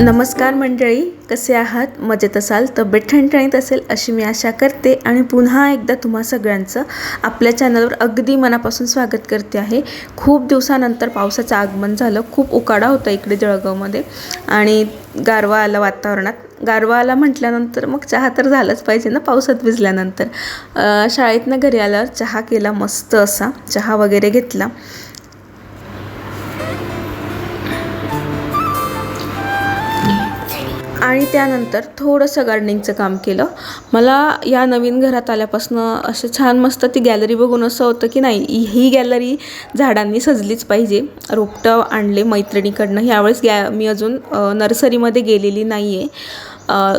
नमस्कार मंडळी कसे आहात? मजेत असाल? तब्येत ठणठणीत असेल अशी मी आशा करते आणि पुन्हा एकदा तुम्हा सगळ्यांचं आपल्या चॅनलवर अगदी मनापासून स्वागत करते आहे. खूप दिवसानंतर पावसाचं आगमन झालं. खूप उकाडा होता इकडे जळगावमध्ये आणि गारवा आला वातावरणात. गारवा आला म्हटल्यानंतर मग चहा तर झालाच पाहिजे ना पावसात भिजल्यानंतर. शाळेतनं घरी आल्यावर चहा केला मस्त असा. चहा वगैरे घेतला. आणि त्यानंतर थोडंसं गार्डनिंगचं काम केलं. मला या नवीन घरात आल्यापासून असं छान मस्त ती गॅलरी बघून असं होतं की नाही ही गॅलरी झाडांनी सजलीच पाहिजे. रोपटं आणले मैत्रिणीकडनं. ह्यावेळेस गॅ मी अजून नर्सरीमध्ये गेलेली नाही आहे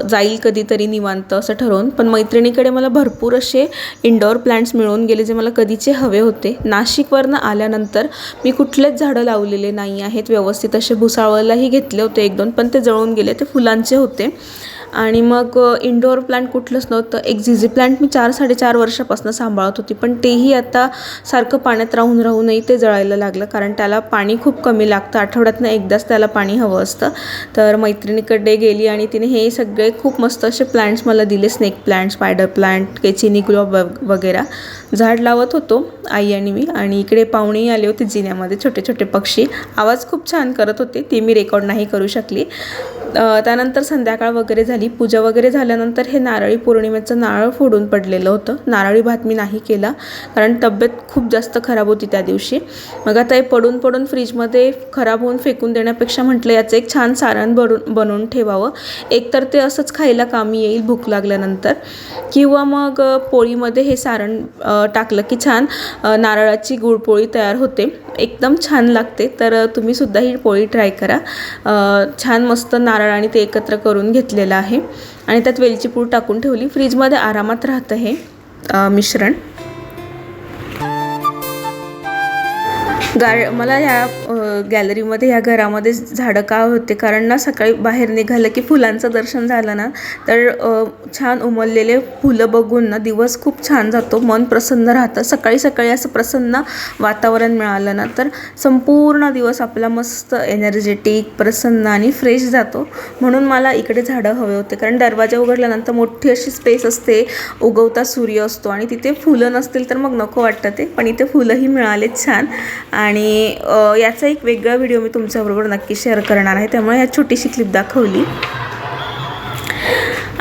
जाईल कधीतरी निवांत असं ठरवून. पण मैत्रिणीकडे मला भरपूर असे इंडोअर प्लांट्स मिळून गेले जे मला कधीचे हवे होते. नाशिकवरनं आल्यानंतर मी कुठलेच झाडं लावलेले नाही आहेत. व्यवस्थित असे भुसावळलाही घेतले होते एक दोन पण ते जळून गेले. ते फुलांचे होते. आणि मग इंडोअर प्लांट कुठलंच नव्हतं. एक झिझी प्लांट मी चार साडेचार वर्षापासून सांभाळत होती. पण तेही आता सारखं पाण्यात राहून राहूनही ते जळायला लागलं. कारण त्याला पाणी खूप कमी लागतं. आठवड्यातनं एकदाच त्याला पाणी हवं असतं. तर मैत्रिणीकडे गेली आणि तिने हे सगळे खूप मस्त असे प्लांट्स मला दिले. स्नेक प्लांट स्पायडर प्लांट केचिनी गुलाब वगैरे. झाड लावत होतो आई आणि मी. आणि इकडे पाहुणेही आले होते जिन्यामध्ये छोटे छोटे पक्षी. आवाज खूप छान करत होते. ते मी रेकॉर्ड नाही करू शकली. त्यानंतर संध्याकाळ वगैरे झाली. पूजा वगैरे झाल्यानंतर हे नारळी पौर्णिमेचं नारळ फोडून पडलेलं होतं. नारळी भात मी नाही केला कारण तब्येत खूप जास्त खराब होती त्या दिवशी. मग आता हे पडून पडून फ्रीजमध्ये खराब होऊन फेकून देण्यापेक्षा म्हटलं याचं एक छान सारण बनून बनवून ठेवावं. एकतर ते असंच खायला कामी येईल भूक लागल्यानंतर. किंवा मग पोळीमध्ये हे सारण टाकलं की छान नारळाची गुळपोळी तयार होते. एकदम छान लागते. तर तुम्हीसुद्धा तुम्ही सुद्धा ही पोळी ट्राय करा. छान मस्त नारळ आणि ते एकत्र करून घेतलेलं आहे. आणि त्यात वेलची पूड टाकून ठेवली. फ्रीजमध्ये आरामात राहतं हे मिश्रण. गा मला ह्या गॅलरीमध्ये ह्या घरामध्ये झाडं का होते? कारण ना सकाळी बाहेर निघालं की फुलांचं दर्शन झालं ना तर छान उमललेले फुलं बघून ना दिवस खूप छान जातो. मन प्रसन्न राहतं. सकाळी सकाळी असं प्रसन्न वातावरण मिळालं ना तर संपूर्ण दिवस आपला मस्त एनर्जेटिक प्रसन्न आणि फ्रेश जातो. म्हणून मला इकडे झाडं हवे होते. कारण दरवाजा उघडल्यानंतर मोठी अशी स्पेस असते. उगवता सूर्य असतो आणि तिथे फुलं नसतील तर मग नको वाटतं ते. पण इथे फुलंही मिळालेत छान. आणि याचा एक वेगळा व्हिडिओ मी तुमच्याबरोबर नक्की शेअर करणार आहे. त्यामुळे ह्या छोटीशी क्लिप दाखवली.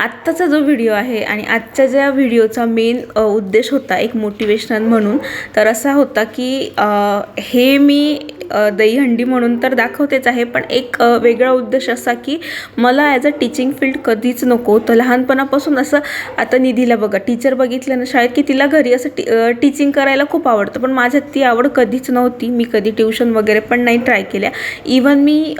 आत्ताचा जो व्हिडिओ आहे आणि आजच्या ज्या व्हिडिओचा मेन उद्देश होता एक मोटिवेशनल म्हणून तर असा होता की हे मी दहीहंडी म्हणून तर दाखवतेच आहे पण एक वेगळा उद्देश असा की मला ॲज अ टीचिंग फील्ड कधीच नको. तर लहानपणापासून असं आता निधीला बघा टीचर बघितलं ना शाळेत की तिला घरी असं टी टीचिंग करायला खूप आवडतं पण माझ्यात ती आवड कधीच नव्हती. मी कधी ट्युशन वगैरे पण नाही ट्राय केल्या. इवन मी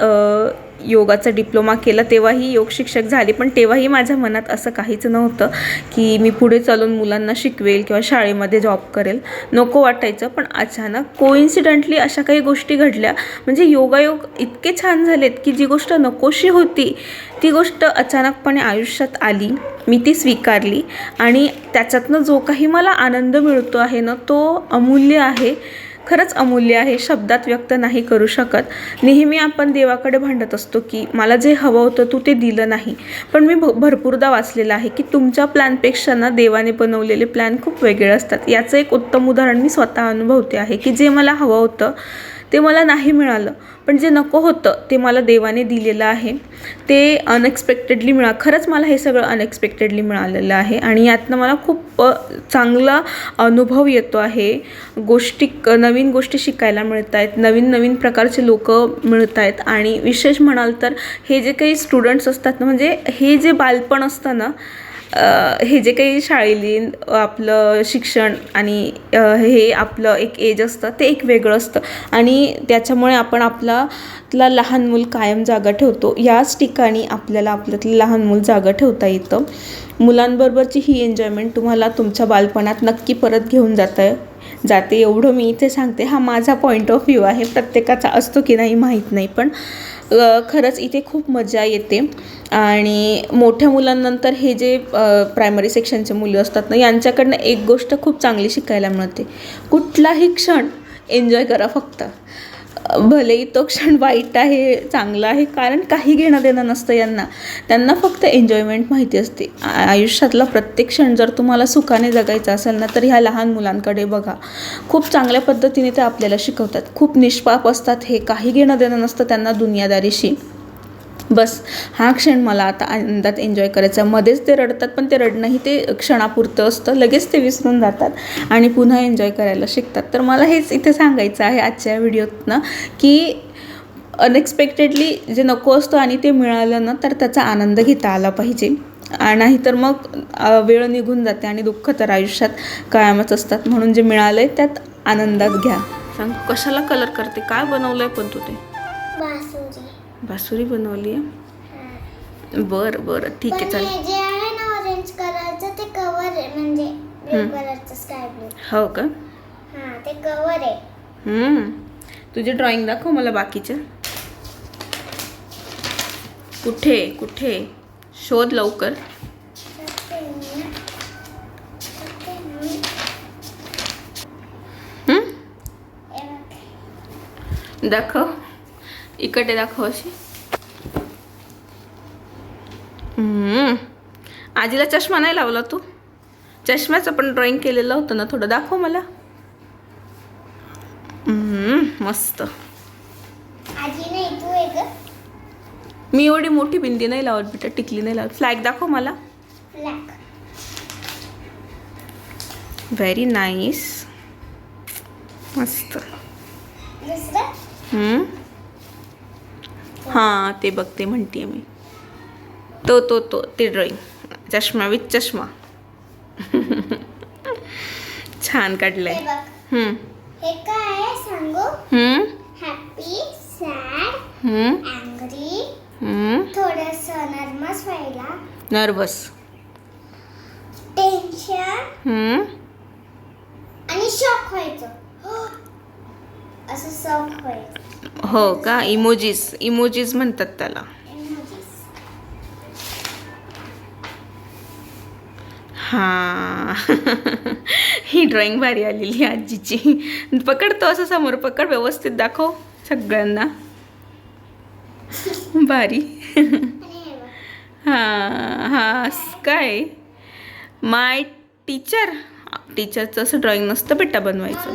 योगाचा डिप्लोमा केला तेव्हाही योग शिक्षक झाले पण तेव्हाही माझ्या मनात असं काहीच नव्हतं की मी पुढे चालून मुलांना शिकवेल किंवा शाळेमध्ये जॉब करेल. नको वाटायचं पण अचानक कोइन्सिडंटली अशा काही गोष्टी घडल्या. म्हणजे योगायोग इतके छान झालेत की जी गोष्ट नकोशी होती ती गोष्ट अचानकपणे आयुष्यात आली. मी ती स्वीकारली आणि त्याच्यातनं जो काही मला आनंद मिळतो आहे ना तो अमूल्य आहे. खरंच अमूल्य आहे शब्दात व्यक्त नाही करू शकत. नेहमी आपण देवाकडे भांडत असतो की मला जे हवं होतं तू ते दिलं नाही. पण मी भ भरपूरदा वाचलेलं आहे की तुमच्या प्लॅनपेक्षा ना देवाने बनवलेले प्लॅन खूप वेगळे असतात. याचं एक उत्तम उदाहरण मी स्वतः अनुभवते आहे की जे मला हवं होतं ते मला नाही मिळालं. पण जे नको होतं ते मला देवाने दिलेलं आहे. ते अनएक्सपेक्टेडली मिळा खरंच मला हे सगळं अनएक्सपेक्टेडली मिळालेलं आहे आणि यातनं मला खूप चांगला अनुभव येतो आहे. गोष्टी क- नवीन गोष्टी शिकायला मिळत आहेत नवीन नवीन प्रकारचे लोक मिळत आहेत आणि विशेष म्हणाल तर हे जे काही स्टुडंट्स असतात ना म्हणजे हे जे बालपण असतं ना हे जे काही शाळेलीन आपलं शिक्षण आणि हे आपलं एक एज असतं ते एक वेगळं असतं. आणि त्याच्यामुळे आपण आपला लहान मूल कायम जागा ठेवतो. याच ठिकाणी आपल्याला आपल्यातलं लहान मूल जागा ठेवता येतं. मुलांबरोबरची ही एन्जॉयमेंट तुम्हाला तुमच्या बालपणात नक्की परत घेऊन जातं आहे जाते. एवढं मी इथे सांगते. हा माझा पॉईंट ऑफ व्ह्यू आहे. प्रत्येकाचा असतो की नाही माहीत नाही. पण खरंच इथे खूप मजा येते. आणि मोठ्या मुलांनंतर हे जे प्रायमरी सेक्शनचे मुलं असतात ना यांच्याकडनं एक गोष्ट खूप चांगली शिकायला मिळते. कुठलाही क्षण एन्जॉय करा फक्त. भलेही तो क्षण वाईट आहे चांगला आहे कारण काही घेणं देणं नसतं यांना. त्यांना फक्त एन्जॉयमेंट माहिती असते. आयुष्यातला प्रत्येक क्षण जर तुम्हाला सुखाने जगायचा असेल ना तर ह्या लहान मुलांकडे बघा. खूप चांगल्या पद्धतीने ते आपल्याला शिकवतात. खूप निष्पाप असतात. हे काही घेणं देणं नसतं त्यांना दुनियादारीशी. बस. हा क्षण मला आता आनंदात एन्जॉय करायचा. मध्येच ते रडतात पण ते रडणंही ते क्षणापुरतं असतं. लगेच ते विसरून जातात आणि पुन्हा एन्जॉय करायला शिकतात. तर मला हेच इथे सांगायचं आहे आजच्या व्हिडिओतनं की अनएक्सपेक्टेडली जे नको असतं आणि ते मिळालं ना तर त्याचा आनंद घेता आला पाहिजे. नाही नाहीतर मग वेळ निघून जाते आणि दुःख तर आयुष्यात कायमच असतात. म्हणून जे मिळालं आहे त्यात आनंदात घ्या. सांग कशाला कलर करते? काय बनवलं आहे पण तू ते? बासुरी बनवली आहे बरं बरं. ठीक आहे चालेल. हे जे आहे ना ऑरेंज कलरचं ते कवर आहे. म्हणजे ब्लू कलरचं स्काय ब्लू हो का? हा ते कवर आहे. हम्म. तुझी ड्रॉइंग दाखव मला बाकीच्या कुठे कुठे? शोध लवकर. ते मी- ते मी- हम्म? हे बघ. दाखव. इकडे दाखव अशी. आजीला चष्मा नाही लावला तू? चष्म्याचं पण ड्रॉइंग केलेलं होतं ना थोडं दाखव मला. मस्त. मी एवढी मोठी बिंदी नाही लावत बेटा टिकली नाही लावत. फ्लॅग दाखव मला. व्हेरी नाईस मस्त. हम्म? हां ते बघते म्हणते मी. तो तो तो ते ड्रॉइंग. चष्मा विथ चष्मा. छान काढलंय. हे काय सांगू? Happy sad? अँग्री? थोडस नर्वस व्हायला. Nervous tension? आणि शॉक व्हायचं. असं शॉक व्हायचं. हो का? इमोजीस इमोजीस म्हणतात त्याला. हां. ही ड्रॉइंग भारी आलेली आजीची. पकडतो असं समोर. पकड व्यवस्थित दाखव सगळ्यांना. भारी. हे हां काय? माय टीचर टीचरचं असं ड्रॉइंग नसतं बेटा बनवायचं.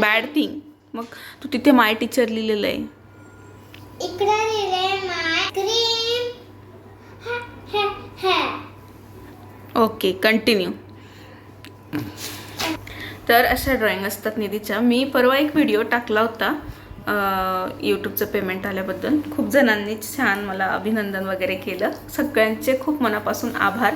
बॅड थिंग मग तू तिथे माय टीचर लिहिलेलं आहे. इकडे माय क्रीम. हे हे ओके कंटिन्यू तर अशा ड्रॉइंग असतात निधीच्या. मी परवा एक व्हिडिओ टाकला होता. यूट्यूबचं पेमेंट आल्याबद्दल खूप जणांनी छान मला अभिनंदन वगैरे केलं. सगळ्यांचे खूप मनापासून आभार.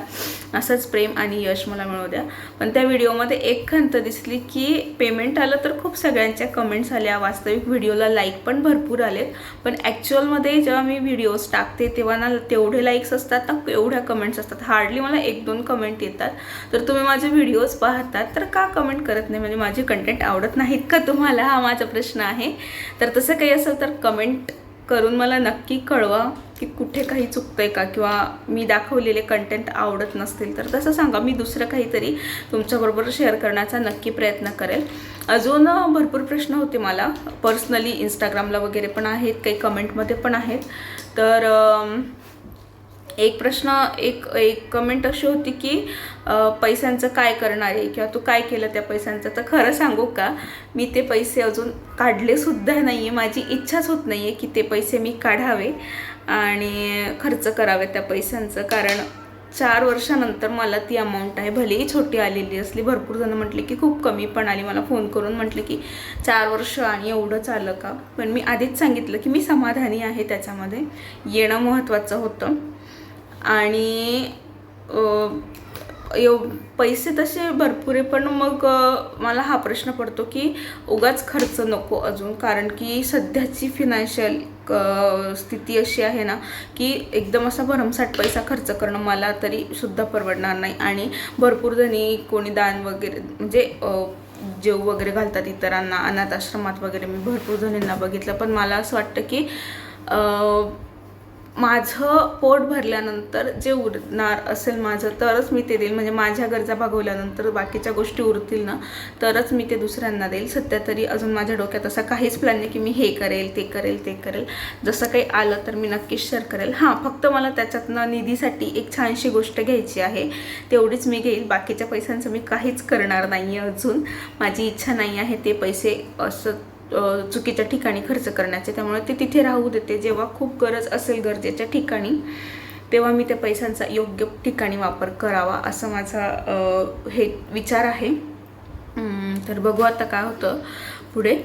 असंच प्रेम आणि यश मला मिळू द्या. पण त्या व्हिडिओमध्ये एक खंत दिसली की पेमेंट आलं तर खूप सगळ्यांच्या कमेंट्स आल्या. वास्तविक व्हिडिओला लाईक पण भरपूर आलेत. पण ॲक्च्युअलमध्ये जेव्हा मी व्हिडिओज टाकते तेव्हा ना तेवढे लाईक्स असतात ना एवढ्या कमेंट्स असतात. हार्डली मला एक दोन कमेंट येतात. तर तुम्ही माझे व्हिडिओज पाहतात तर का कमेंट करत नाही? म्हणजे माझे कंटेंट आवडत नाहीत का तुम्हाला? हा माझा प्रश्न आहे. तर तसं काही असेल तर कमेंट करून मला नक्की कळवा की कुठे काही चुकतं आहे का किंवा मी दाखवलेले कंटेंट आवडत नसतील तर तसं सांगा. मी दुसरं काहीतरी तुमच्याबरोबर शेअर करण्याचा नक्की प्रयत्न करेल. अजून भरपूर प्रश्न होते मला. पर्सनली इंस्टाग्रामला वगैरे पण आहेत काही कमेंटमध्ये पण आहेत. तर एक प्रश्न एक एक कमेंट अशी होती की पैशांचं काय करणार आहे किंवा तू काय केलं त्या पैशांचं? तर खरं सांगू का? मी ते पैसे अजून काढले सुद्धा नाही आहे माझी इच्छाच होत नाही आहे की ते पैसे मी काढावे आणि खर्च करावे त्या पैशांचं. कारण चार वर्षानंतर मला ती अमाऊंट आहे. भलेही छोटी आलेली असली भरपूर जण म्हटले की खूप कमी पण आली. मला फोन करून म्हटले की चार वर्ष आणि एवढंच आलं का? पण मी आधीच सांगितलं की मी समाधानी आहे त्याच्यामध्ये. येणं महत्त्वाचं होतं. आणि यो एव पैसे तसे भरपूर आहे पण मग मला हा प्रश्न पडतो की उगाच खर्च नको अजून. कारण की सध्याची फिनान्शियल स्थिती अशी आहे ना की एकदम असा भरमसाठ पैसा खर्च करणं मला तरी सुद्धा परवडणार नाही. आणि भरपूर जणी कोणी दान वगैरे म्हणजे जेव वगैरे घालतात इतरांना अनाथ आश्रमात वगैरे मी भरपूर जणींना बघितलं. पण मला असं वाटतं की माझं पोट भरल्यानंतर जे उरणार असेल माझं तरच मी ते देईल. म्हणजे माझ्या गरजा भागवल्यानंतर बाकीच्या गोष्टी उरतील ना तरच मी ते दुसऱ्यांना देईल. सध्या तरी अजून माझ्या डोक्यात असा काहीच प्लॅन नाही की मी हे करेल ते करेल ते करेल. जसं काही आलं तर मी नक्कीच शेअर करेल. हां फक्त मला त्याच्यातनं निधीसाठी एक छानशी गोष्ट घ्यायची आहे. तेवढीच मी घेईल. बाकीच्या पैशांचं मी काहीच करणार नाही आहे अजून. माझी इच्छा नाही आहे ते पैसे असं चुकीच्या ठिकाणी खर्च करण्याचे. त्यामुळे ते तिथे राहू देते. जेव्हा खूप गरज असेल गरजेच्या ठिकाणी तेव्हा मी त्या पैशांचा योग्य ठिकाणी वापर करावा असं माझा हे विचार आहे. तर बघू आता काय होतं पुढे.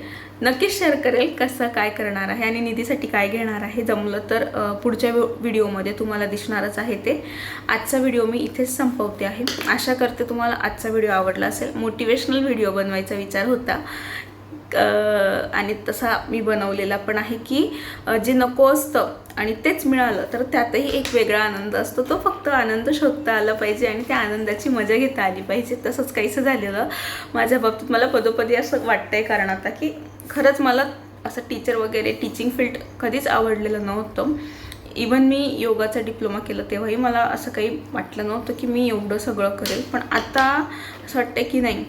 नक्कीच शेअर करेल कसं काय करणार आहे आणि निधीसाठी काय घेणार आहे जमलं तर पुढच्या व्हिडिओमध्ये तुम्हाला दिसणारच आहे ते. आजचा व्हिडिओ मी इथेच संपवते आहे. आशा करते तुम्हाला आजचा व्हिडिओ आवडला असेल. मोटिवेशनल व्हिडिओ बनवायचा विचार होता. आणि तसा मी बनवलेला पण आहे की जे नको असतं आणि तेच मिळालं तर त्यातही एक वेगळा आनंद असतो. तो फक्त आनंद शोधता आला पाहिजे आणि त्या आनंदाची मजा घेता आली पाहिजे. तसंच काहीसं झालेलं माझ्या बाबतीत मला पदोपदी असं वाटतंय कारण आता की खरंच मला असं टीचर वगैरे टीचिंग फील्ड कधीच आवडलेलं नव्हतं. इवन मी योगाचा डिप्लोमा केलं तेव्हाही मला असं काही वाटलं नव्हतं की मी एवढं सगळं करेल. पण आता असं वाटतं की नाही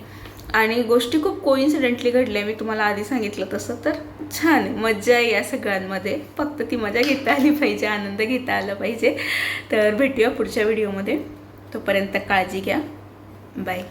आणि गोष्टी खूप कोइन्सिडेंटली घडल्या मी तुम्हाला आधी सांगितलं तसं. तर छान मज्जा आहे या सगळ्यांमध्ये. फक्त ती मजा घेता आली पाहिजे आनंद घेता आला पाहिजे. तर भेटूया पुढच्या व्हिडिओमध्ये तोपर्यंत काळजी घ्या. बाय